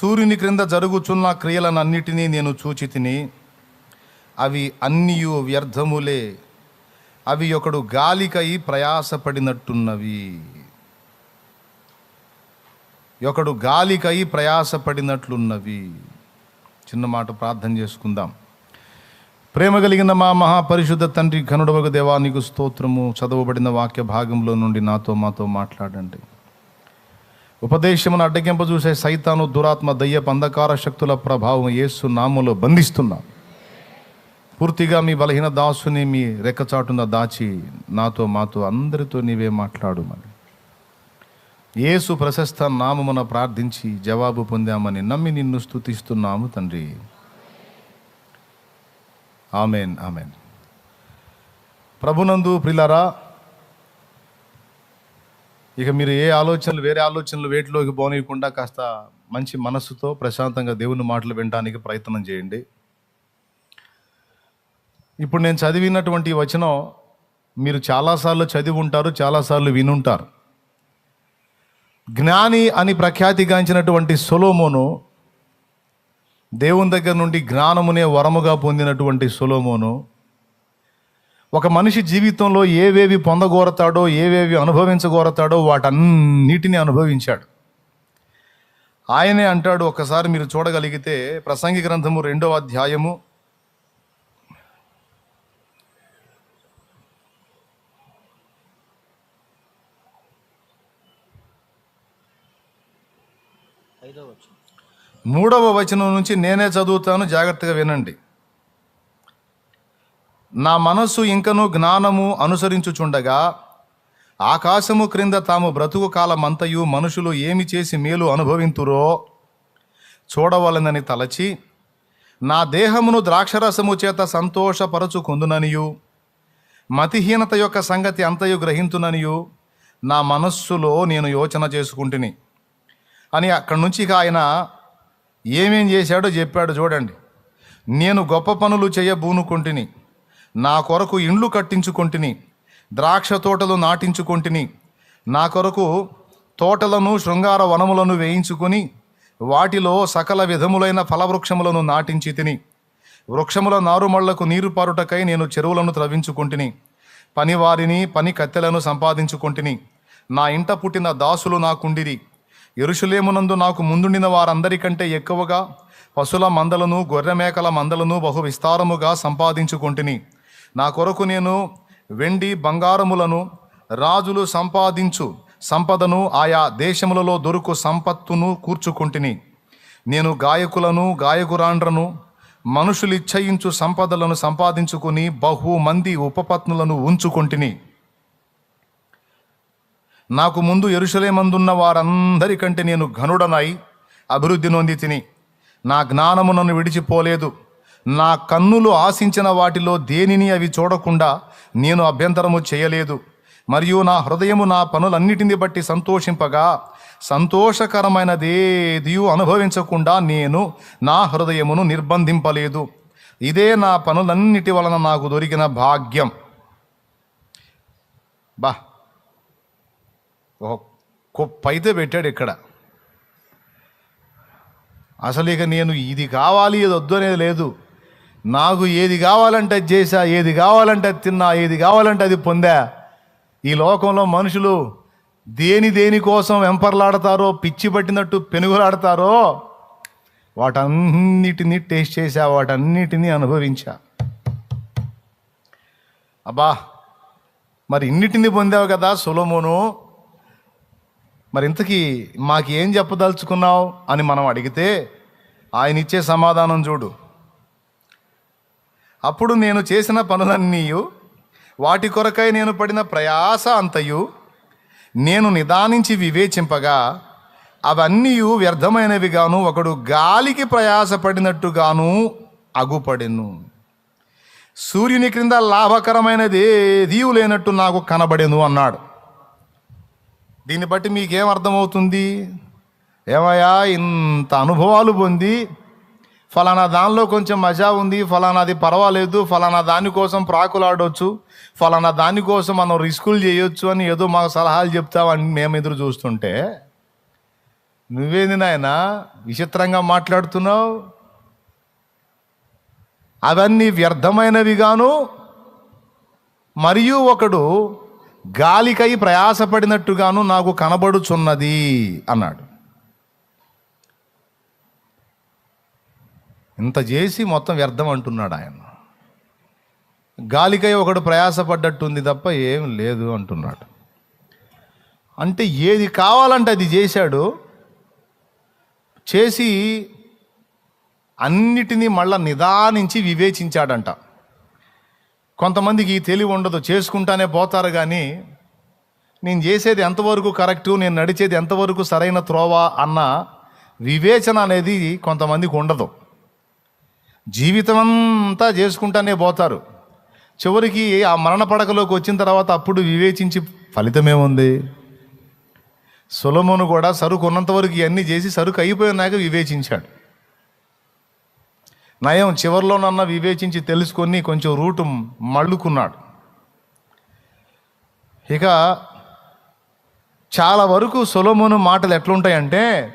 సూర్యుని క్రింద జరుగుచున్న క్రియలనన్నిటినీ నేను చూచి తిని అవి అన్నియు వ్యర్థములే అవి ఒకడు గాలికై ప్రయాసపడినట్టున్నవి. ఒకడు గాలికై ప్రయాసపడినట్లున్నవి. చిన్న మాట ప్రార్థన చేసుకుందాం. ప్రేమ కలిగిన మా మహాపరిశుద్ధ తండ్రి ఘనుడవగ దేవానికి స్తోత్రము. చదవబడిన వాక్య భాగంలో నుండి నాతో మాతో మాట్లాడండి. ఉపదేశమును అడ్డగింప చూసే సైతాను దురాత్మ దయ్యపు అంధకార శక్తుల ప్రభావం యేసు నామంలో బంధిస్తున్నాం. పూర్తిగా మీ బలహీన దాసుని మీ రెక్కచాటున దాచి నాతో మాతో అందరితో నీవే మాట్లాడుమని ఏసు యేసు ప్రశస్త నామమున ప్రార్థించి జవాబు పొందామని నమ్మి నిన్ను స్తుతిస్తున్నాము తండ్రి. Amen amen. ప్రభునందు ప్రిలరా ఇక మీరు ఏ ఆలోచనలు వేరే ఆలోచనలు వేటిలోకి పోనీయకుండా కాస్త మంచి మనస్సుతో ప్రశాంతంగా దేవుని మాటలు వినడానికి ప్రయత్నం చేయండి. ఇప్పుడు నేను చదివినటువంటి వచనం మీరు చాలాసార్లు చదివి ఉంటారు చాలాసార్లు వినుంటారు. జ్ఞాని అని ప్రఖ్యాతిగాంచినటువంటి సొలోమోను దేవుని దగ్గర నుండి జ్ఞానమునే వరముగా పొందినటువంటి సొలోమోను ఒక మనిషి జీవితంలో ఏవేవి పొందగోరతాడో ఏవేవి అనుభవించగోరతాడో వాటన్నిటిని అనుభవించాడు. ఆయనే అంటాడు ఒకసారి మీరు చూడగలిగితే ప్రసంగి గ్రంథము రెండవ అధ్యాయము మూడవ వచనం నుంచి నేనే చదువుతాను జాగ్రత్తగా వినండి. నా మనస్సు ఇంకను జ్ఞానము అనుసరించుచుండగా ఆకాశము క్రింద తాము బ్రతుకు కాలమంతయు మనుషులు ఏమి చేసి మేలు అనుభవింతురో చూడవలనని తలచి నా దేహమును ద్రాక్షరసము చేత సంతోషపరచుకుందుననియు మతిహీనత యొక్క సంగతి అంతయు గ్రహింతుననియు నా మనస్సులో నేను యోచన చేసుకుంటుని. అని అక్కడి నుంచి ఇక ఆయన ఏమేం చేశాడో చెప్పాడు చూడండి. నేను గొప్ప పనులు చేయబూనుకుంటుని. నా కొరకు ఇండ్లు కట్టించుకొంటిని ద్రాక్ష తోటలు నాటించుకొంటిని నా కొరకు తోటలను శృంగార వనములను వేయించుకొని వాటిలో సకల విధములైన ఫలవృక్షములను నాటించి తిని వృక్షముల నారుమళ్ళకు నీరు పారుటకై నేను చెరువులను త్రవించుకుంటుని పనివారిని పని కత్తెలను సంపాదించుకొంటిని నా ఇంట పుట్టిన దాసులు నాకుండిరి. ఎరుషులేమునందు నాకు ముందుండిన వారందరికంటే ఎక్కువగా పశుల మందలను గొర్రెమేకల మందలను బహు విస్తారముగా సంపాదించుకొంటిని. నా కొరకు నేను వెండి బంగారములను రాజులు సంపాదించు సంపదను ఆయా దేశములలో దొరుకు సంపత్తును కూర్చుకొంటిని. నేను గాయకులను గాయకురాండ్రను మనుషులు ఇచ్చయించు సంపదలను సంపాదించుకుని బహుమంది ఉపపత్నులను ఉంచుకొంటిని. నాకు ముందు ఎరుషలేమందున్న వారందరికంటే నేను ఘనుడనై అభివృద్ధి నొంది తిని నా జ్ఞానము నన్ను విడిచిపోలేదు. నా కన్నులు ఆశించిన వాటిలో దేనిని అవి చూడకుండా నేను అభ్యంతరము చేయలేదు. మరియు నా హృదయము నా పనులన్నిటిని బట్టి సంతోషింపగా సంతోషకరమైనదేదియు అనుభవించకుండా నేను నా హృదయమును నిర్బంధింపలేదు. ఇదే నా పనులన్నిటి వలన నాకు దొరికిన భాగ్యం. బా ఒక కుప్ప అయితే పెట్టాడు ఇక్కడ. అసలు ఇక నేను ఇది కావాలి ఇది వద్దు అనేది లేదు. నాకు ఏది కావాలంటే అది చేశా ఏది కావాలంటే అది తిన్నా ఏది కావాలంటే అది పొందా. ఈ లోకంలో మనుషులు దేని దేని కోసం వెంపర్లాడతారో పిచ్చి పట్టినట్టు పెనుగులాడతారో వాటన్నిటినీ టేస్ట్ చేశా వాటన్నిటినీ అనుభవించా. అబ్బా మరి ఇన్నిటిని పొందావు కదా సులమును? మరి ఇంతకీ మాకేం చెప్పదలుచుకున్నావు అని మనం అడిగితే ఆయన ఇచ్చే సమాధానం చూడు. అప్పుడు నేను చేసిన పనులన్నీయు వాటి కొరకై నేను పడిన ప్రయాస అంతయు నేను నిదానించి వివేచింపగా అవన్నీ వ్యర్థమైనవిగాను ఒకడు గాలికి ప్రయాసపడినట్టుగాను అగుపడెను. సూర్యుని క్రింద లాభకరమైనది ఏదీ లేనట్టు నాకు కనబడెను అన్నాడు. దీన్ని బట్టి మీకేం అర్థమవుతుంది? ఏమయ్యా ఇంత అనుభవాలు పొంది ఫలానా దానిలో కొంచెం మజా ఉంది ఫలానాది పర్వాలేదు ఫలానా దానికోసం ప్రాకులాడవచ్చు ఫలానా దానికోసం మనం రిస్కులు చేయొచ్చు అని ఏదో మాకు సలహాలు చెప్తామని మేము ఎదురు చూస్తుంటే నువ్వేంది నాయన విచిత్రంగా మాట్లాడుతున్నావు? అవన్నీ వ్యర్థమైనవిగాను మరియు ఒకడు గాలికై ప్రయాసపడినట్టుగాను నాకు కనబడుచున్నది అన్నాడు. ఇంత చేసి మొత్తం వ్యర్థం అంటున్నాడు ఆయన. గాలికై ఒకడు ప్రయాసపడ్డట్టుంది తప్ప ఏం లేదు అంటున్నాడు. అంటే ఏది కావాలంటే అది చేశాడు. చేసి అన్నిటినీ మళ్ళా నిదానించి వివేచించాడంట. కొంతమందికి ఈ తెలివి ఉండదు చేసుకుంటానే పోతారు కానీ నేను చేసేది ఎంతవరకు కరెక్టు నేను నడిచేది ఎంతవరకు సరైన త్రోవా అన్న వివేచన అనేది కొంతమందికి ఉండదు. జీవితం అంతా చేసుకుంటానే పోతారు. చివరికి ఆ మరణ పడకలోకి వచ్చిన తర్వాత అప్పుడు వివేచించి ఫలితమేముంది? సులమును కూడా సరుకు ఉన్నంతవరకు ఇవన్నీ చేసి సరుకు అయిపోయినాక వివేచించాడు. నయం చివరిలోనన్నా వివేచించి తెలుసుకొని కొంచెం రూటు మళ్ళుకున్నాడు. ఇక చాలా వరకు సులమును మాటలు ఎట్లుంటాయంటే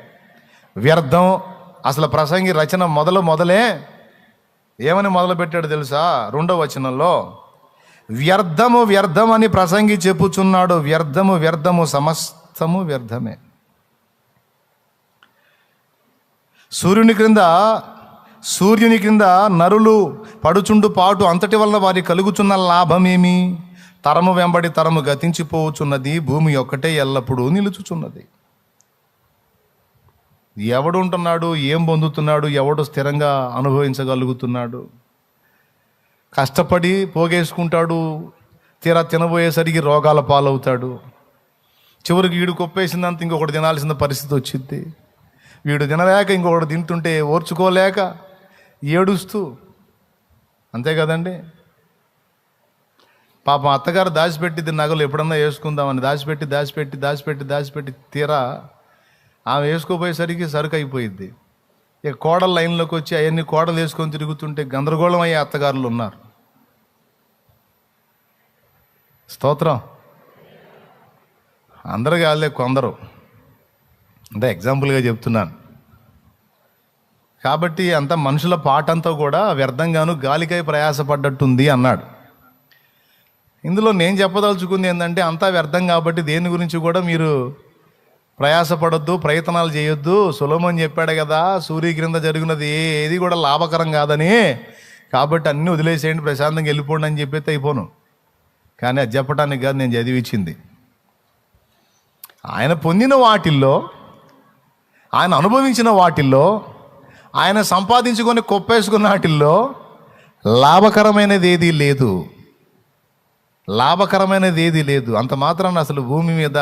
వ్యర్థం అసలు ప్రసంగి రచన మొదలు మొదలే ఏమని మొదలుపెట్టాడు తెలుసా? రెండవ వచనంలో వ్యర్థము వ్యర్థమని ప్రసంగి చెప్పుచున్నాడు వ్యర్థము వ్యర్థము సమస్తము వ్యర్థమే. సూర్యుని క్రింద సూర్యుని క్రింద నరులు పడుచుండు పాటు అంతటి వల్ల వారి కలుగుచున్న లాభమేమి? తరము వెంబడి తరము గతించిపోవచ్చున్నది భూమి ఒక్కటే ఎల్లప్పుడూ నిలుచుచున్నది. ఎవడు ఉంటున్నాడు ఏం పొందుతున్నాడు? ఎవడు స్థిరంగా అనుభవించగలుగుతున్నాడు? కష్టపడి పోగేసుకుంటాడు తీరా తినబోయేసరికి రోగాల పాలవుతాడు. చివరికి వీడు కొప్పేసిందంత ఇంకొకటి తినాల్సిన పరిస్థితి వచ్చింది. వీడు తినలేక ఇంకొకటి తింటుంటే ఓర్చుకోలేక ఏడుస్తూ అంతే కదండి? పాపం అత్తగారు దాచిపెట్టింది నగలు ఎప్పుడన్నా వేసుకుందామని దాచిపెట్టి దాచిపెట్టి దాచిపెట్టి దాచిపెట్టి తీరా ఆమె వేసుకోపోయేసరికి సరుకు అయిపోయింది. ఇక కోడల లైన్లోకి వచ్చి అవన్నీ కోడలు వేసుకొని తిరుగుతుంటే గందరగోళం అయ్యే అత్తగారులు ఉన్నారు. స్తోత్రం. అందరు కాదులే కొందరు. అంటే ఎగ్జాంపుల్గా చెప్తున్నాను. కాబట్టి అంత మనుషుల పాటంతా కూడా వ్యర్థంగాను గాలికై ప్రయాసపడ్డట్టుంది అన్నాడు. ఇందులో నేను చెప్పదలుచుకుంది ఏంటంటే అంతా వ్యర్థం కాబట్టి దేని గురించి కూడా మీరు ప్రయాసపడొద్దు ప్రయత్నాలు చేయొద్దు. సులభం చెప్పాడు కదా సూర్య క్రింద జరిగినది ఏది కూడా లాభకరం కాదని. కాబట్టి అన్నీ వదిలేసేయండి ప్రశాంతంగా వెళ్ళిపోండి అని చెప్పేస్తే అయిపోను. కానీ అది చెప్పడానికి కాదు నేను చదివించింది. ఆయన పొందిన వాటిల్లో ఆయన అనుభవించిన వాటిల్లో ఆయన సంపాదించుకొని కొప్పేసుకున్న వాటిల్లో లాభకరమైనది ఏదీ లేదు. లాభకరమైనది ఏదీ లేదు. అంత మాత్రాన అసలు భూమి మీద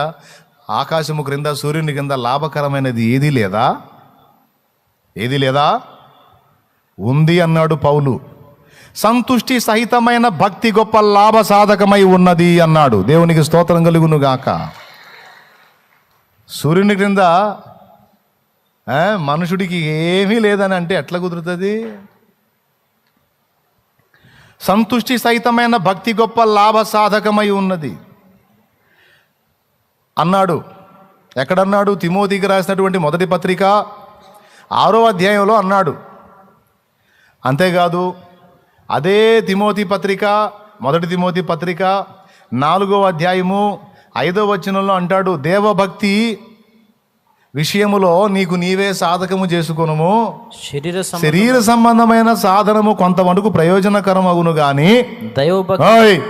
ఆకాశము క్రింద సూర్యుని కింద లాభకరమైనది ఏదీ లేదా? ఏది లేదా? ఉంది అన్నాడు పౌలు. సంతుష్టి సహితమైన భక్తి గొప్ప లాభ సాధకమై ఉన్నది అన్నాడు. దేవునికి స్తోత్రం కలుగును గాక. సూర్యుని క్రింద మనుషుడికి ఏమీ లేదని అంటే ఎట్లా కుదురుతుంది? సంతుష్టి సహితమైన భక్తి గొప్ప లాభ సాధకమై ఉన్నది. అన్నాడు. ఎక్కడన్నాడు? తిమోతికి రాసినటువంటి మొదటి పత్రిక ఆరో అధ్యాయంలో అన్నాడు. అంతేకాదు అదే తిమోతి పత్రిక మొదటి తిమోతి పత్రిక నాలుగో అధ్యాయము ఐదో వచనంలో అంటాడు దేవభక్తి విషయములో నీకు నీవే సాధకము చేసుకొనుము. శరీర శరీర సంబంధమైన సాధనము కొంతవరకు ప్రయోజనకరమగును గాని దైవభక్తి ఓయ్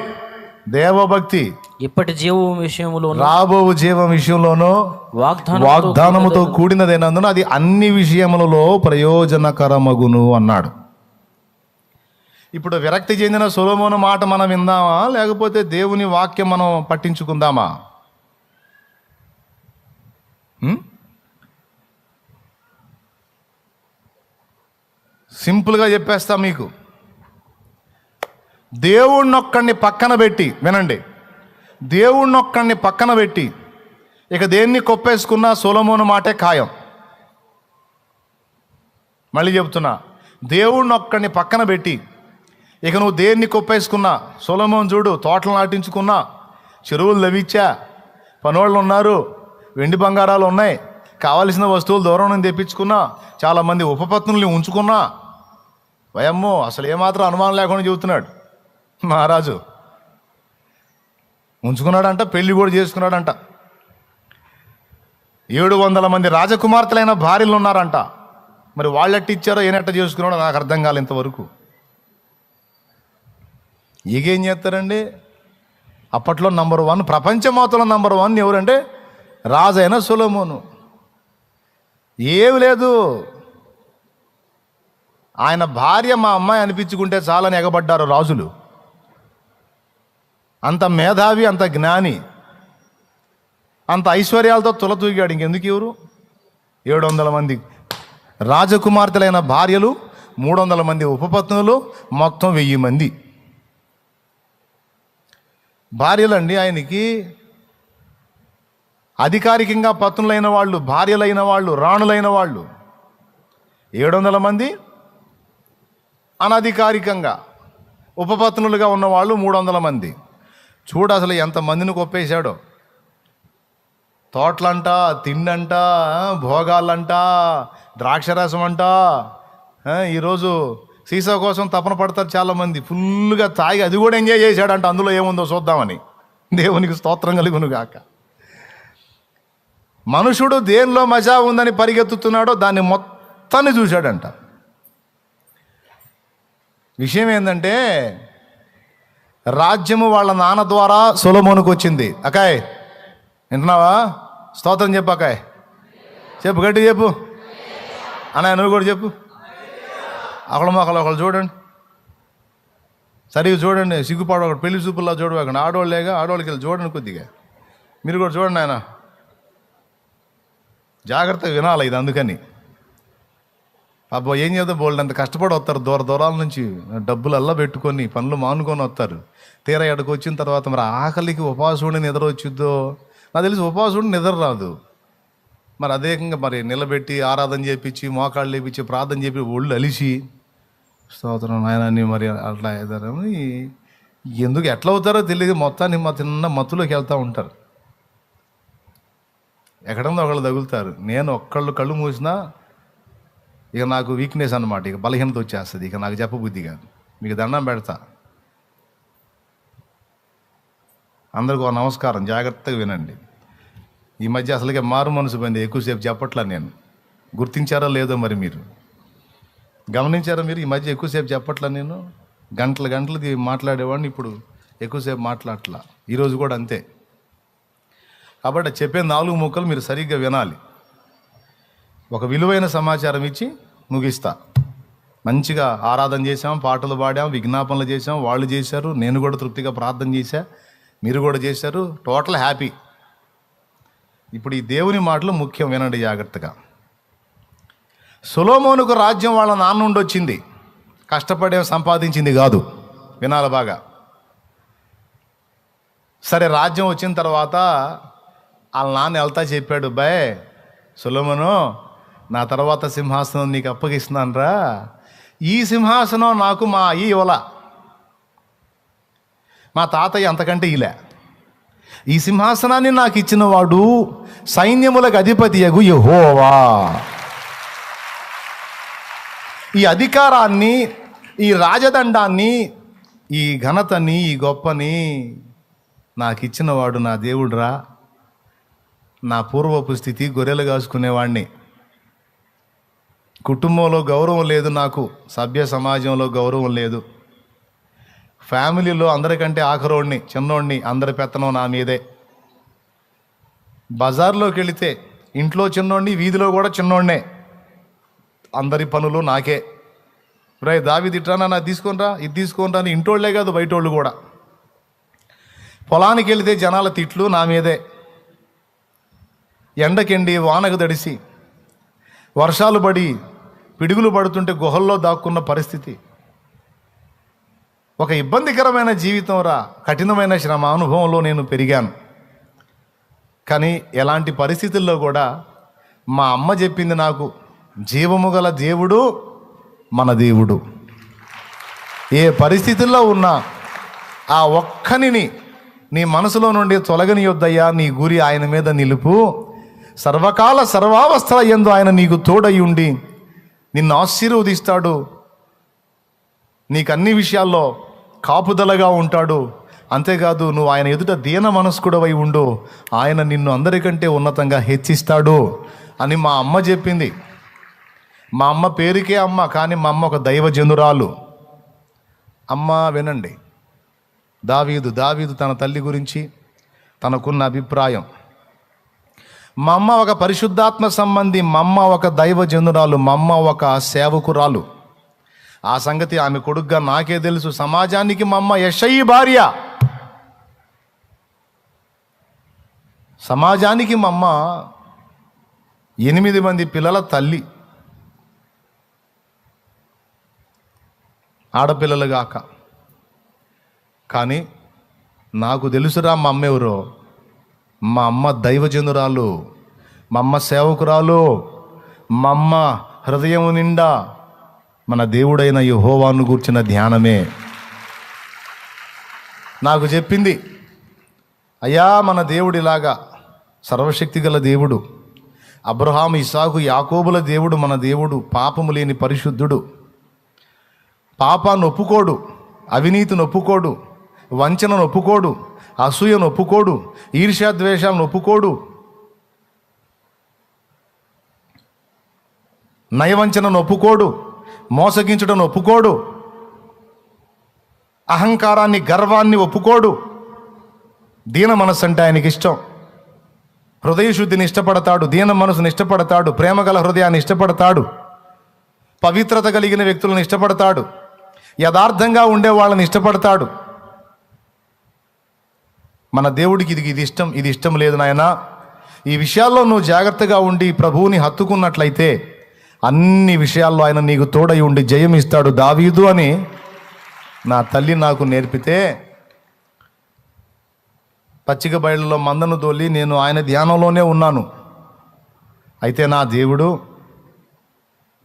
దేవభక్తి ఇప్పటి జీవ విషయములో రాబో జీవం విషయంలోనూ వాగ్దానం వాగ్దానముతో కూడినదైనందున అది అన్ని విషయములలో ప్రయోజనకరమగును అన్నాడు. ఇప్పుడు విరక్తి చెందిన సొలోమోను మాట మనం విందామా? లేకపోతే దేవుని వాక్యం మనం పట్టించుకుందామా? సింపుల్గా చెప్పేస్తా మీకు. దేవుణ్ణొక్కడిని పక్కన పెట్టి వినండి. దేవుణ్ణొక్కడిని పక్కన పెట్టి ఇక దేన్ని కొప్పేసుకున్నా సొలమోను మాటే ఖాయం. మళ్ళీ చెప్తున్నా దేవుణ్ణొక్కడిని పక్కన పెట్టి ఇక నువ్వు దేన్ని కొప్పేసుకున్నా సొలమోన్ చూడు తోటలు నాటించుకున్నా చెరువులు లభించా పనోళ్ళు ఉన్నారు వెండి బంగారాలు ఉన్నాయి కావలసిన వస్తువులు దూరం నుంచి తెప్పించుకున్నా చాలామంది ఉపపత్నుల్ని ఉంచుకున్నా వయమ్మో అసలు ఏమాత్రం అనుమానం లేకుండా చెబుతున్నాడు. మహారాజు ఉంచుకున్నాడంట పెళ్ళి కూడా చేసుకున్నాడంట. ఏడు వందల మంది రాజకుమార్తెలైన భార్యలు ఉన్నారంట. మరి వాళ్ళెట్ట ఇచ్చారో ఏనట్ట చేసుకున్నాడో నాకు అర్థం కాలే ఇంతవరకు. ఈగేం చేస్తారండి? అప్పట్లో నంబర్ వన్ ప్రపంచమోతలో నంబర్ వన్ ఎవరంటే రాజైన సొలొమోను. ఏమి లేదు. ఆయన భార్య మా అమ్మాయి అనిపించుకుంటే చాలని ఎగబడ్డారు రాజులు. అంత మేధావి అంత జ్ఞాని అంత ఐశ్వర్యాలతో తులతూగాడు ఇంకెందుకు ఎవరు? ఏడు వందల మంది రాజకుమార్తెలైన భార్యలు మూడు వందల మంది ఉపపత్నులు మొత్తం వెయ్యి మంది. భార్యలండి ఆయనకి అధికారికంగా పత్నులైన వాళ్ళు భార్యలైన వాళ్ళు రాణులైన వాళ్ళు. ఏడు వందల మంది అనధికారికంగా ఉపపత్నులుగా ఉన్నవాళ్ళు మూడు వందల మంది. చూడు అసలు ఎంతమందిని కొప్పేశాడో. తోటలంట తిండంట భోగాలంట ద్రాక్షరసం అంట ఈరోజు సీసా కోసం తపన పడతారు చాలామంది. ఫుల్గా తాగి అది కూడా ఎంజాయ్ చేశాడంట. అందులో ఏముందో చూద్దామని. దేవునికి స్తోత్రం కలుగును గాక. మనుషుడు దేనిలో మజా ఉందని పరిగెత్తుతున్నాడో దాన్ని మొత్తాన్ని చూశాడంట. విషయం ఏంటంటే రాజ్యము వాళ్ళ నాన్న ద్వారా సొలమోనుకు వచ్చింది. అకాయ్ వింటున్నావా? స్తోత్రం చెప్పు అకాయ్. చెప్పు గట్టి చెప్పు. అన్నయ్య నువ్వు కూడా చెప్పు. అక్కడ మొక్కలు ఒకళ్ళు చూడండి. సరిగ్గా చూడండి సిగ్గుపాడు ఒకటి పెళ్ళి చూపుల్లో చూడవేకండి ఆడవాళ్ళేగా ఆడవాళ్ళకి వెళ్ళి చూడండి కొద్దిగా. మీరు కూడా చూడండి ఆయన. జాగ్రత్తగా వినాలి ఇది అందుకని. అబ్బో ఏం చేద్దాం? బోల్డ్ అంత కష్టపడి వస్తారు. దూర దూరాల నుంచి డబ్బులు అల్లా పెట్టుకొని పనులు మానుకొని వస్తారు. తీరా ఎడకు వచ్చిన తర్వాత మరి ఆకలికి ఉపవాసుడిని నిద్ర వచ్చిద్దో? నాకు తెలిసి ఉపవాసుడిని నిద్ర రాదు. మరి అదేకంగా మరి నిలబెట్టి ఆరాధన చేపించి మోకాళ్ళు లేపించి ప్రార్థన చెప్పి ఒళ్ళు అలిసి స్తోత్రం నాయనని మరి అట్లా అవుతారని ఎందుకు ఎట్లా అవుతారో తెలియదు. మొత్తాన్ని మా చిన్న మత్తులోకి వెళ్తూ ఉంటారు. ఎక్కడందో ఒకళ్ళు తగులుతారు. నేను ఒక్కళ్ళు కళ్ళు మూసినా ఇక నాకు వీక్నెస్ అనమాట ఇక బలహీనత వచ్చేస్తుంది. ఇక నాకు చెప్పబుద్ధి కాదు. మీకు దండం పెడతా. అందరికీ ఒక నమస్కారం. జాగ్రత్తగా వినండి. ఈ మధ్య అసలుగా మారు మనసు పోయింది. ఎక్కువసేపు చెప్పట్లా నేను. గుర్తించారో లేదో మరి మీరు. గమనించారా మీరు? ఈ మధ్య ఎక్కువసేపు చెప్పట్లా నేను? గంటలు గంటలది మాట్లాడేవాడిని ఇప్పుడు ఎక్కువసేపు మాట్లాడట్లా. ఈరోజు కూడా అంతే. కాబట్టి చెప్పే నాలుగు ముక్కలు మీరు సరిగ్గా వినాలి. ఒక విలువైన సమాచారం ఇచ్చి ముగిస్తా. మంచిగా ఆరాధన చేసాం పాటలు పాడాం విజ్ఞాపనలు చేసాం వాళ్ళు చేశారు నేను కూడా తృప్తిగా ప్రార్థన చేశా మీరు కూడా చేశారు టోటల్ హ్యాపీ. ఇప్పుడు ఈ దేవుని మాటలు ముఖ్యం వినండి జాగ్రత్తగా. సులోమోనుకు రాజ్యం వాళ్ళ నాన్న నుండి వచ్చింది. కష్టపడే సంపాదించింది కాదు. వినాలి బాగా. సరే రాజ్యం వచ్చిన తర్వాత వాళ్ళ నాన్న వెళ్తా చెప్పాడు బాయ్ సులోమను నా తర్వాత సింహాసనం నీకు అప్పగిస్తున్నాను రా ఈ సింహాసనం నాకు మా అయ్యి ఇవ్వల మా తాతయ్య అంతకంటే ఇలా ఈ సింహాసనాన్ని నాకు ఇచ్చిన వాడు సైన్యములకు అధిపతి యగు యహోవా. ఈ అధికారాన్ని ఈ రాజదండాన్ని ఈ ఘనతని ఈ గొప్పని నాకు ఇచ్చిన వాడు నా దేవుడురా. నా పూర్వపు స్థితి గొర్రెలు కాసుకునేవాడిని కుటుంబంలో గౌరవం లేదు నాకు సభ్య సమాజంలో గౌరవం లేదు. ఫ్యామిలీలో అందరికంటే ఆఖరోడిని చిన్నోడిని అందరి పెత్తనం నా మీదే. బజార్లోకి వెళితే ఇంట్లో చిన్నోడిని వీధిలో కూడా చిన్నోడినే. అందరి పనులు నాకే. రే దావి తిట్టానా నా తీసుకొనిరా ఇది తీసుకొనిరా అని ఇంటోళ్ళే కాదు బయటోళ్ళు కూడా. పొలానికి వెళితే జనాల తిట్లు నా మీదే. ఎండకెండి వానకు తడిసి వర్షాలు పడి పిడుగులు పడుతుంటే గుహల్లో దాక్కున్న పరిస్థితి. ఒక ఇబ్బందికరమైన జీవితం రా కఠినమైన శ్రమ అనుభవంలో నేను పెరిగాను. కానీ ఎలాంటి పరిస్థితుల్లో కూడా మా అమ్మ చెప్పింది నాకు జీవము గల దేవుడు మన దేవుడు. ఏ పరిస్థితుల్లో ఉన్నా ఆ ఒక్కనిని నీ మనసులో నుండి తొలగని యొద్దయ్యా నీ గురి ఆయన మీద నిలుపు. సర్వకాల సర్వావస్థల ఎందు ఆయన నీకు తోడై ఉండి నిన్ను ఆశీర్వదిస్తాడు. నీకు అన్ని విషయాల్లో కాపుదలగా ఉంటాడు. అంతేకాదు నువ్వు ఆయన ఎదుట దీన మనస్కుడవై ఉండు. ఆయన నిన్ను అందరికంటే ఉన్నతంగా హెచ్చిస్తాడు అని మా అమ్మ చెప్పింది. మా అమ్మ పేరుకే అమ్మ కానీ మా అమ్మ ఒక దైవజనురాలు అమ్మ వినండి. దావీదు దావీదు తన తల్లి గురించి తనకున్న అభిప్రాయం. మా అమ్మ ఒక పరిశుద్ధాత్మ సంబంధి మా అమ్మ ఒక దైవజనురాలు మా అమ్మ ఒక సేవకురాలు. ఆ సంగతి ఆమె కొడుగ్గా నాకే తెలుసు. సమాజానికి మా అమ్మ యశయి భార్య. సమాజానికి మా అమ్మ ఎనిమిది మంది పిల్లల తల్లి. ఆడపిల్లలు గాక. కానీ నాకు తెలుసురా మా అమ్మ ఎవరో మా అమ్మ దైవజనురాలు మా అమ్మ సేవకురాలు మా అమ్మ హృదయం నిండా మన దేవుడైన యెహోవాను కూర్చిన ధ్యానమే. నాకు చెప్పింది అయ్యా మన దేవుడిలాగా సర్వశక్తి గల దేవుడు అబ్రహాం ఇసాకు యాకోబుల దేవుడు మన దేవుడు పాపము లేని పరిశుద్ధుడు పాపాన్ని ఒప్పుకోడు అవినీతిని ఒప్పుకోడు వంచనను ఒప్పుకోడు అసూయను ఒప్పుకోడు ఈర్ష్యాద్వేషాలను ఒప్పుకోడు నయవంచనను ఒప్పుకోడు మోసగించడం ఒప్పుకోడు అహంకారాన్ని గర్వాన్ని ఒప్పుకోడు. దీన మనస్సు అంటే ఆయనకి ఇష్టం. హృదయ శుద్ధిని ఇష్టపడతాడు దీన మనసుని ఇష్టపడతాడు ప్రేమగల హృదయాన్ని ఇష్టపడతాడు. పవిత్రత కలిగిన వ్యక్తులను ఇష్టపడతాడు. యథార్థంగా ఉండే వాళ్ళని ఇష్టపడతాడు. మన దేవుడికి ఇది ఇది ఇష్టం ఇది ఇష్టం లేదు నాయన. ఈ విషయాల్లో నువ్వు జాగ్రత్తగా ఉండి ప్రభువుని హత్తుకున్నట్లయితే అన్ని విషయాల్లో ఆయన నీకు తోడై ఉండి జయం ఇస్తాడు దావీదు అని నా తల్లి నాకు నేర్పితే. పచ్చిక బయళ్ళలో మందను తోలి నేను ఆయన ధ్యానంలోనే ఉన్నాను. అయితే నా దేవుడు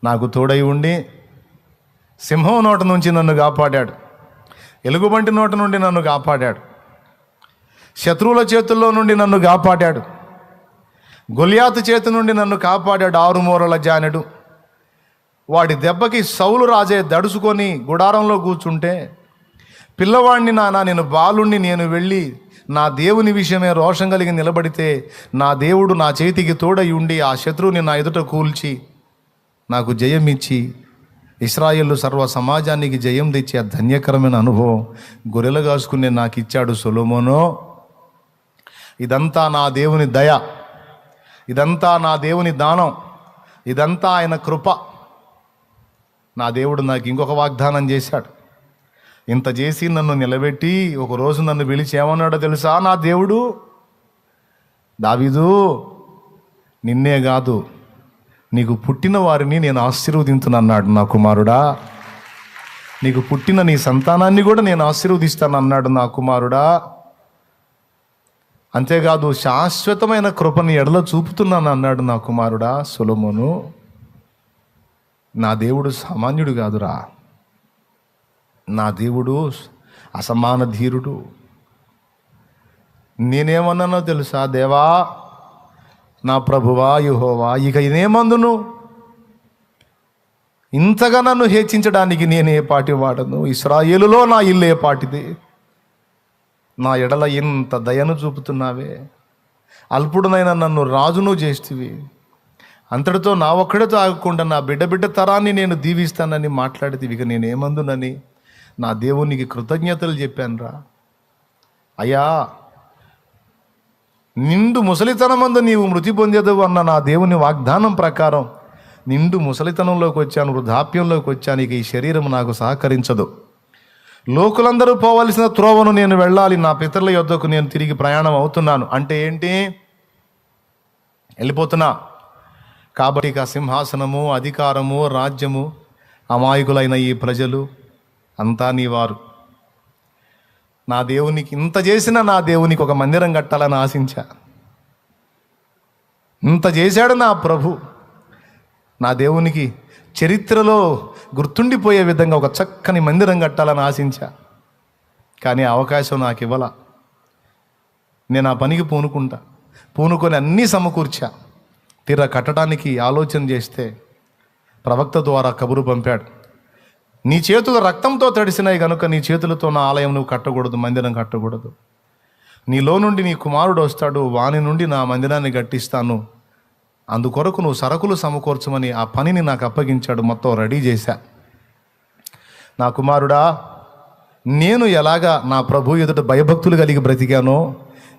నాకు తోడై ఉండి సింహం నోట నుంచి నన్ను కాపాడాడు. ఎలుగుబంటి నోట నుండి నన్ను కాపాడాడు. శత్రువుల చేతుల్లో నుండి నన్ను కాపాడాడు. గొలియాతు చేతి నుండి నన్ను కాపాడాడు ఆరుమూరల జానుడు జానెడు. వాడి దెబ్బకి సౌలు రాజే దడుచుకొని గుడారంలో కూర్చుంటే పిల్లవాడిని నానా నేను బాలుణ్ణి నేను వెళ్ళి నా దేవుని విషయమే రోషం కలిగి నిలబడితే నా దేవుడు నా చేతికి తోడై ఉండి ఆ శత్రువుని నా ఎదుట కూల్చి నాకు జయం ఇచ్చి ఇస్రాయేల్ సర్వ సమాజానికి జయం తెచ్చే ఆ ధన్యకరమైన అనుభవం గొర్రెలు కాసుకునే నాకు ఇచ్చాడు సొలోమోనో. ఇదంతా నా దేవుని దయ. ఇదంతా నా దేవుని దానం. ఇదంతా ఆయన కృప. నా దేవుడు నాకు ఇంకొక వాగ్దానం చేశాడు. ఇంత చేసి నన్ను నిలబెట్టి ఒకరోజు నన్ను పిలిచి ఏమన్నాడో తెలుసా నా దేవుడు? దావీదు నిన్నే కాదు నీకు పుట్టిన వారిని నేను ఆశీర్వదించునన్నాడు నా కుమారుడా. నీకు పుట్టిన నీ సంతానాన్ని కూడా నేను ఆశీర్వదిస్తాను అన్నాడు నా కుమారుడా. అంతేకాదు శాశ్వతమైన కృపని ఎడల చూపుతున్నాను అన్నాడు నా కుమారుడా సులమును. నా దేవుడు సామాన్యుడు కాదురా. నా దేవుడు అసమాన ధీరుడు. నేనేమన్నానో తెలుసా? దేవా నా ప్రభువా యుహోవా ఇక ఇదేమందును ఇంతగా నన్ను హెచ్చించడానికి నేను ఏ పాటి వాడను ఇస్రాయేలులో నా ఇల్లు ఏ పాటిది. నా ఎడల ఇంత దయను చూపుతున్నావే. అల్పుడునైనా నన్ను రాజును చేస్తివి. అంతటితో నా ఒక్కడితో ఆగకుండా నా బిడ్డ బిడ్డ తరాన్ని నేను దీవిస్తానని మాట్లాడితే ఇక నేనేమందునని నా దేవునికి కృతజ్ఞతలు చెప్పానురా. అయ్యా నిండు ముసలితనమందు నీవు మృతి పొందేదవు అన్న నా దేవుని వాగ్దానం ప్రకారం నిండు ముసలితనంలోకి వచ్చాను వృద్ధాప్యంలోకి వచ్చాను ఇక ఈ శరీరం నాకు సహకరించదు. లోకులందరూ పోవలసిన త్రోవను నేను వెళ్ళాలి నా పితరుల యొద్దకు నేను తిరిగి ప్రయాణం అవుతున్నాను. అంటే ఏంటి? వెళ్ళిపోతున్నా. కాబట్టి ఇక సింహాసనము అధికారము రాజ్యము అమాయకులైన ఈ ప్రజలు అంతా నీవారు నా దేవునికి ఇంత చేసిన నా దేవునికి ఒక మందిరం కట్టాలని ఆశించా. ఇంత చేశాడు నా ప్రభు. నా దేవునికి చరిత్రలో గుర్తుండిపోయే విధంగా ఒక చక్కని మందిరం కట్టాలని ఆశించా. కానీ అవకాశం నాకు ఇవ్వాల. నేను ఆ పనికి పూనుకుంటా. పూనుకొని అన్నీ సమకూర్చా. తీరా కట్టడానికి ఆలోచన చేస్తే ప్రవక్త ద్వారా కబురు పంపాడు. నీ చేతులు రక్తంతో తడిసినాయి కనుక నీ చేతులతో నా ఆలయం నువ్వు కట్టకూడదు మందిరం కట్టకూడదు. నీలో నుండి నీ కుమారుడు వస్తాడు వాని నుండి నా మందిరాన్ని కట్టిస్తాను. అందుకొరకు నువ్వు సరుకులు సమకూర్చమని ఆ పనిని నాకు అప్పగించాడు మొత్తం రెడీ చేశా. నా కుమారుడా నేను ఎలాగా నా ప్రభు ఎదుట భయభక్తులు కలిగి బ్రతికానో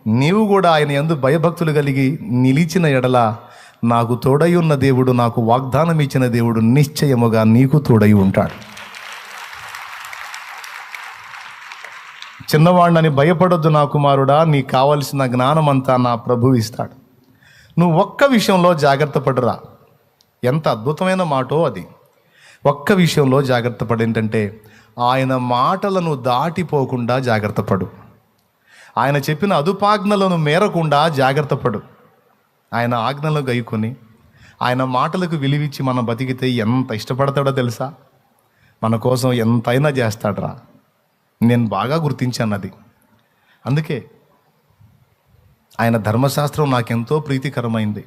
నీవు కూడా ఆయన ఎందు భయభక్తులు కలిగి నిలిచిన ఎడల నాకు తోడై ఉన్న దేవుడు నాకు వాగ్దానం ఇచ్చిన దేవుడు నిశ్చయముగా నీకు తోడై ఉంటాడు. చిన్నవాడిని భయపడొద్దు నా కుమారుడా నీకు కావలసిన జ్ఞానమంతా నా ప్రభు ఇస్తాడు. నువ్వు ఒక్క విషయంలో జాగ్రత్త పడురా. ఎంత అద్భుతమైన మాటో అది. ఒక్క విషయంలో జాగ్రత్త పడు ఏంటంటే ఆయన మాటలను దాటిపోకుండా జాగ్రత్త పడు. ఆయన చెప్పిన అదుపాజ్ఞలను మేరకుండా జాగ్రత్త పడు. ఆయన ఆజ్ఞలను గైకొని ఆయన మాటలకు విలువిచ్చి మనం బతికితే ఎంత ఇష్టపడతాడో తెలుసా? మన కోసం ఎంతైనా చేస్తాడరా. నేను బాగా గుర్తించాను అది అందుకే ఆయన ధర్మశాస్త్రం నాకెంతో ప్రీతికరమైంది.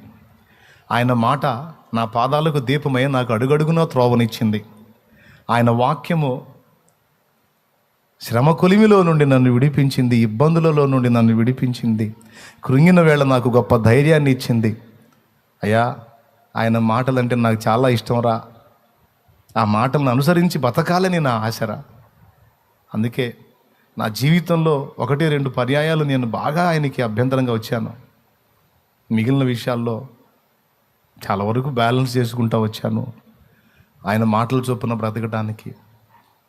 ఆయన మాట నా పాదాలకు దీపమై నాకు అడుగడుగున త్రోవనిచ్చింది. ఆయన వాక్యము శ్రమ కొలిమిలో నుండి నన్ను విడిపించింది ఇబ్బందులలో నుండి నన్ను విడిపించింది కృంగిన వేళ నాకు గొప్ప ధైర్యాన్ని ఇచ్చింది. అయ్యా ఆయన మాటలంటే నాకు చాలా ఇష్టంరా. ఆ మాటలను అనుసరించి బతకాలని నా ఆశరా. అందుకే నా జీవితంలో ఒకటి రెండు పర్యాయాలు నేను బాగా ఆయనకి అభ్యంతరంగా వచ్చాను. మిగిలిన విషయాల్లో చాలా వరకు బ్యాలెన్స్ చేసుకుంటా వచ్చాను. ఆయన మాటలు చొప్పున బ్రతకడానికి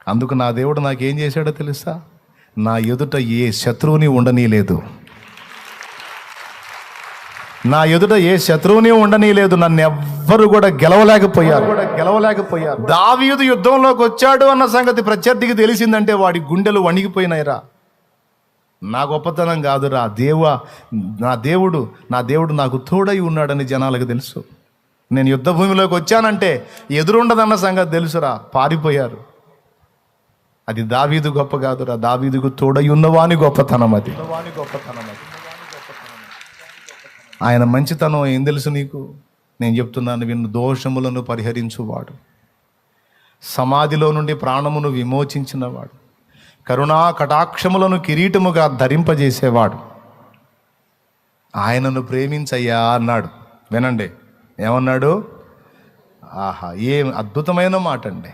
అందుకు నా దేవుడు నాకేం చేశాడో తెలుసా? నా ఎదుట ఏ శత్రువుని ఉండనీయలేదు. నా ఎదుట ఏ శత్రువుని ఉండనీలేదు నన్ను ఎవ్వరు కూడా గెలవలేకపోయారు. కూడా గెలవలేకపోయారు. దావీదు యుద్ధంలోకి వచ్చాడు అన్న సంగతి ప్రత్యర్థికి తెలిసిందంటే వాడి గుండెలు వణిగిపోయినాయిరా. నా గొప్పతనం కాదురా దేవ నా దేవుడు నా దేవుడు నాకు తోడై ఉన్నాడని జనాలకు తెలుసు. నేను యుద్ధ భూమిలోకి వచ్చానంటే ఎదురుండదన్న సంగతి తెలుసురా పారిపోయారు. అది దావీదు గొప్ప కాదురా దావీదుకు తోడై ఉన్నవాని గొప్పతనం అది. గొప్పతనం అది. ఆయన మంచితనం ఏం తెలుసు నీకు? నేను చెప్తున్నాను విన్ను దోషములను పరిహరించువాడు. సమాధిలో నుండి ప్రాణమును విమోచించినవాడు కరుణా కటాక్షములను కిరీటముగా ధరింపజేసేవాడు. ఆయనను ప్రేమించయ్యా అన్నాడు. వినండి ఏమన్నాడు? ఆహా ఏం అద్భుతమైన మాట అండి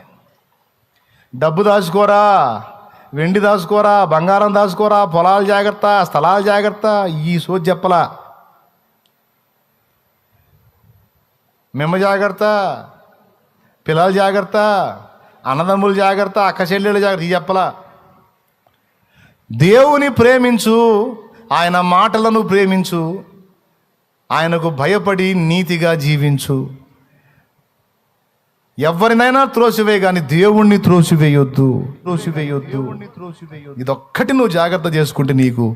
డబ్బు దాచుకోరా వెండి దాచుకోరా బంగారం దాచుకోరా పొలాలు జాగ్రత్త స్థలాలు జాగ్రత్త ఈ సోది చెప్పలా. మిమ్మ జాగ్రత్త పిల్లల జాగ్రత్త అన్నదమ్ములు జాగ్రత్త అక్క చెల్లెళ్ళు జాగ్రత్త ఇది చెప్పలా? దేవుని ప్రేమించు ఆయన మాటలను ప్రేమించు ఆయనకు భయపడి నీతిగా జీవించు. ఎవరినైనా త్రోసివే కానీ దేవుణ్ణి త్రోసివేయొద్దు. త్రోసివేయొద్దు. ఇదొక్కటి నువ్వు జాగ్రత్త చేసుకుంటే నీకు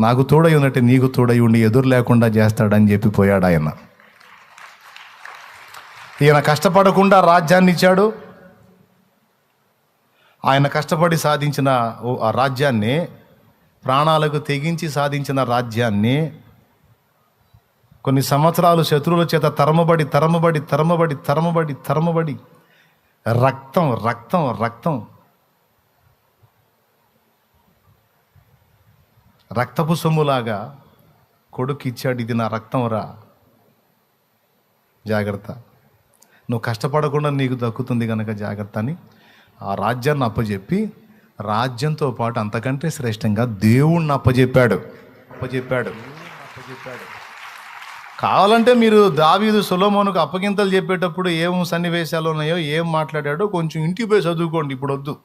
నాకు తోడై ఉన్నట్టే నీకు తోడై ఉండి ఎదురు లేకుండా చేస్తాడని చెప్పిపోయాడు ఆయన ఈయన కష్టపడకుండా రాజ్యాన్ని ఇచ్చాడు. ఆయన కష్టపడి సాధించిన ఆ రాజ్యాన్ని ప్రాణాలకు తెగించి సాధించిన రాజ్యాన్ని కొన్ని సంవత్సరాలు శత్రువుల చేత తరమబడి తరమబడి తరమబడి తరమబడి తరమబడి రక్తం రక్తం రక్తం రక్తపు సొమ్ములాగా కొడుకు ఇచ్చాడు. ఇది నా రక్తం రా. జాగ్రత్త. నువ్వు కష్టపడకుండా నీకు దక్కుతుంది కనుక జాగ్రత్త అని ఆ రాజ్యాన్ని అప్పచెప్పి రాజ్యంతో పాటు అంతకంటే శ్రేష్టంగా దేవుణ్ణి అప్పచెప్పాడు అప్పచెప్పాడు కావాలంటే మీరు దావీదు సులోమోనుకు అప్పగింతలు చెప్పేటప్పుడు ఏం సన్నివేశాలు ఉన్నాయో ఏం మాట్లాడాడో కొంచెం ఇంటికి పోయి చదువుకోండి ఇప్పుడు వద్దు.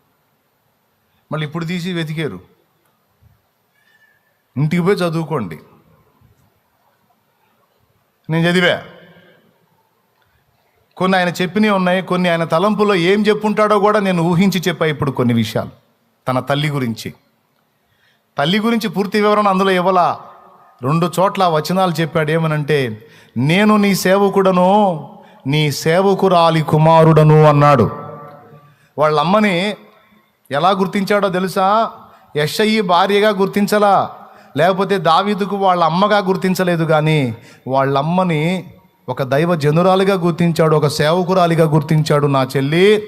మళ్ళీ ఇప్పుడు తీసి వెతికారు. ఇంటికి పోయి చదువుకోండి. నేను చదివా? కొన్ని ఆయన చెప్పినవి ఉన్నాయి కొన్ని ఆయన తలంపులో ఏం చెప్పుంటాడో కూడా నేను ఊహించి చెప్పా ఇప్పుడు కొన్ని విషయాలు తన తల్లి గురించి. తల్లి గురించి పూర్తి వివరణ అందులో ఇవ్వలా? రెండు చోట్ల వచనాలు చెప్పాడు ఏమనంటే నేను నీ సేవకుడను నీ సేవకురాలి కుమారుడను అన్నాడు. వాళ్ళ అమ్మని ఎలా గుర్తించాడో తెలుసా? యషయి భార్యగా గుర్తించలా? లేకపోతే దావీదుకు వాళ్ళ అమ్మగా గుర్తించలేదు కానీ వాళ్ళ అమ్మని ఒక దైవ జనురాలిగా గుర్తించాడు ఒక సేవకురాలిగా గుర్తించాడు నా చెల్లి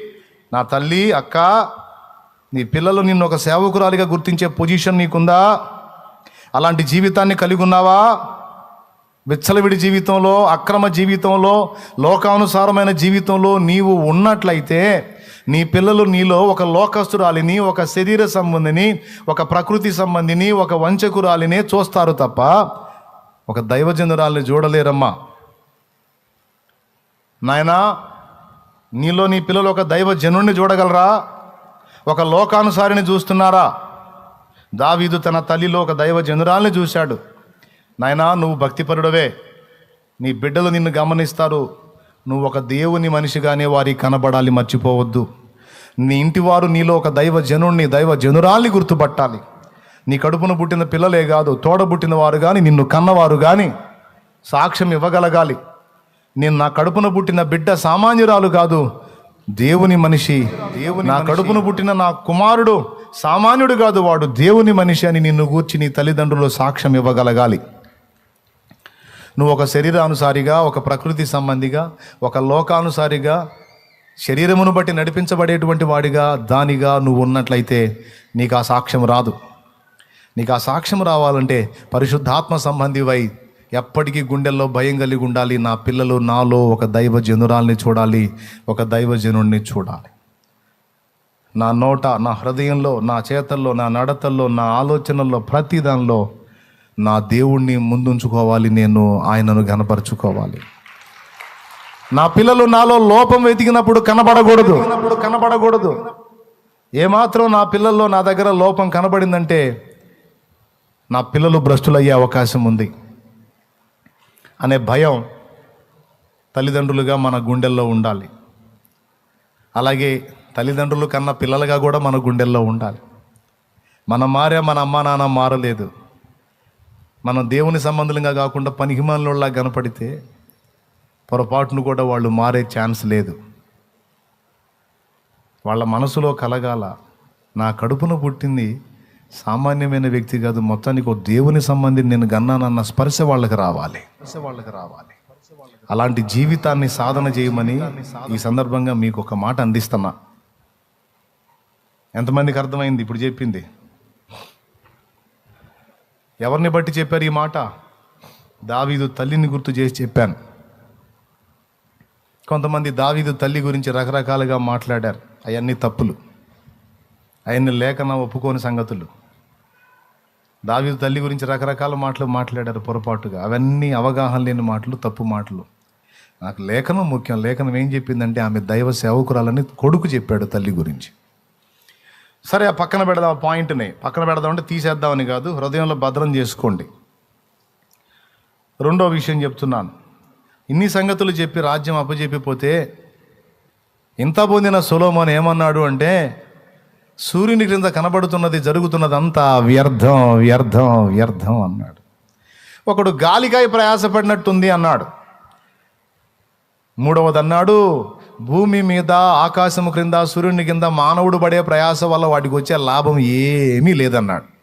నా తల్లి అక్క నీ పిల్లలు నిన్ను ఒక సేవకురాలిగా గుర్తించే పొజిషన్ నీకుందా? అలాంటి జీవితాన్ని కలిగి ఉన్నావా? విచ్చలవిడి జీవితంలో అక్రమ జీవితంలో లోకానుసారమైన జీవితంలో నీవు ఉన్నట్లయితే నీ పిల్లలు నీలో ఒక లోకస్తురాలిని ఒక శరీర సంబంధిని ఒక ప్రకృతి సంబంధిని ఒక వంచకురాలినే చూస్తారు తప్ప ఒక దైవజనురాలిని చూడలేరమ్మా. నాయనా నీలో నీ పిల్లలు ఒక దైవ జనుణ్ణి చూడగలరా? ఒక లోకానుసారిని చూస్తున్నారా? దావీదు తన తల్లిలో ఒక దైవ జనురాల్ని చూశాడు. నాయనా నువ్వు భక్తిపరుడవే. నీ బిడ్డలు నిన్ను గమనిస్తారు. నువ్వు ఒక దేవుని మనిషిగానే వారికి కనబడాలి మర్చిపోవద్దు. నీ ఇంటివారు నీలో ఒక దైవ జనుణ్ణి దైవ జనురాల్ని గుర్తుపట్టాలి. నీ కడుపున పుట్టిన పిల్లలే కాదు తోడబుట్టిన వారు కానీ నిన్ను కన్నవారు కానీ సాక్ష్యం ఇవ్వగలగాలి. నేను నా కడుపున పుట్టిన బిడ్డ సామాన్యురాలు కాదు దేవుని మనిషి. దేవుని నా కడుపున పుట్టిన నా కుమారుడు సామాన్యుడు కాదు వాడు దేవుని మనిషి అని నిన్ను గూర్చి నీ తల్లిదండ్రులు సాక్ష్యం ఇవ్వగలగాలి. నువ్వు ఒక శరీరానుసారిగా ఒక ప్రకృతి సంబంధిగా ఒక లోకానుసారిగా శరీరమును బట్టి నడిపించబడేటువంటి వాడిగా దానిగా నువ్వు ఉన్నట్లయితే నీకు ఆ సాక్ష్యం రాదు. నీకు ఆ సాక్ష్యం రావాలంటే పరిశుద్ధాత్మ సంబంధివై ఎప్పటికీ గుండెల్లో భయం కలిగి ఉండాలి. నా పిల్లలు నాలో ఒక దైవ జనురాల్ని చూడాలి. ఒక దైవ జనుణ్ణి చూడాలి. నా నోట నా హృదయంలో నా చేతల్లో నా నడతల్లో నా ఆలోచనల్లో ప్రతి దానిలో నా దేవుణ్ణి ముందుంచుకోవాలి. నేను ఆయనను గనపరుచుకోవాలి నా పిల్లలు నాలో లోపం వెతికినప్పుడు కనబడకూడదు. కనబడకూడదు. ఏమాత్రం నా పిల్లల్లో నా దగ్గర లోపం కనబడిందంటే నా పిల్లలు భ్రష్టులయ్యే అవకాశం ఉంది. అనే భయం తల్లిదండ్రులుగా మన గుండెల్లో ఉండాలి. అలాగే తల్లిదండ్రులు కన్నా పిల్లలుగా కూడా మన గుండెల్లో ఉండాలి. మనం మారే మన అమ్మా నాన్న మారలేదు. మనం దేవుని సంబంధంగా కాకుండా పనికిమాలినోళ్ళ కనపడితే పొరపాటును కూడా వాళ్ళు మారే ఛాన్స్ లేదు. వాళ్ళ మనసులో కలగాల నా కడుపున పుట్టింది సామాన్యమైన వ్యక్తి కాదు మొత్తానికి ఒక దేవుని సంబంధించి నేను గన్నానన్న స్పర్శ వాళ్ళకి రావాలి. స్పర్శ వాళ్ళకి రావాలి. అలాంటి జీవితాన్ని సాధన చేయమని ఈ సందర్భంగా మీకు ఒక మాట అందిస్తున్నా. ఎంతమందికి అర్థమైంది ఇప్పుడు చెప్పింది? ఎవరిని బట్టి చెప్పారు ఈ మాట? దావీదు తల్లిని గుర్తు చేసి చెప్పాను. కొంతమంది దావీదు తల్లి గురించి రకరకాలుగా మాట్లాడారు. అవన్నీ తప్పులు. అవన్నీ లేఖన ఒప్పుకోని సంగతులు. దావీదు తల్లి గురించి రకరకాల మాటలు మాట్లాడారు పొరపాటుగా. అవన్నీ అవగాహన లేని మాటలు తప్పు మాటలు. నాకు లేఖనం ముఖ్యం. లేఖనం ఏం చెప్పిందంటే ఆమె దైవ సేవకురాలని కొడుకు చెప్పాడు తల్లి గురించి. సరే ఆ పక్కన పెడదాం ఆ పాయింట్ని. పక్కన పెడదాం అంటే తీసేద్దామని కాదు హృదయంలో భద్రం చేసుకోండి. రెండో విషయం చెప్తున్నాను. ఇన్ని సంగతులు చెప్పి రాజ్యం అప్పచెప్పిపోతే ఇంత పొందిన సులోమోన్ ఏమన్నాడు అంటే సూర్యుని క్రింద కనబడుతున్నది జరుగుతున్నదంతా వ్యర్థం వ్యర్థం వ్యర్థం అన్నాడు. ఒకడు గాలికాయ ప్రయాసపడినట్టుంది అన్నాడు. మూడవది అన్నాడు భూమి మీద ఆకాశము క్రింద సూర్యుని కింద మానవుడు పడే ప్రయాస వల్ల వాటికి వచ్చే లాభం ఏమీ లేదన్నాడు.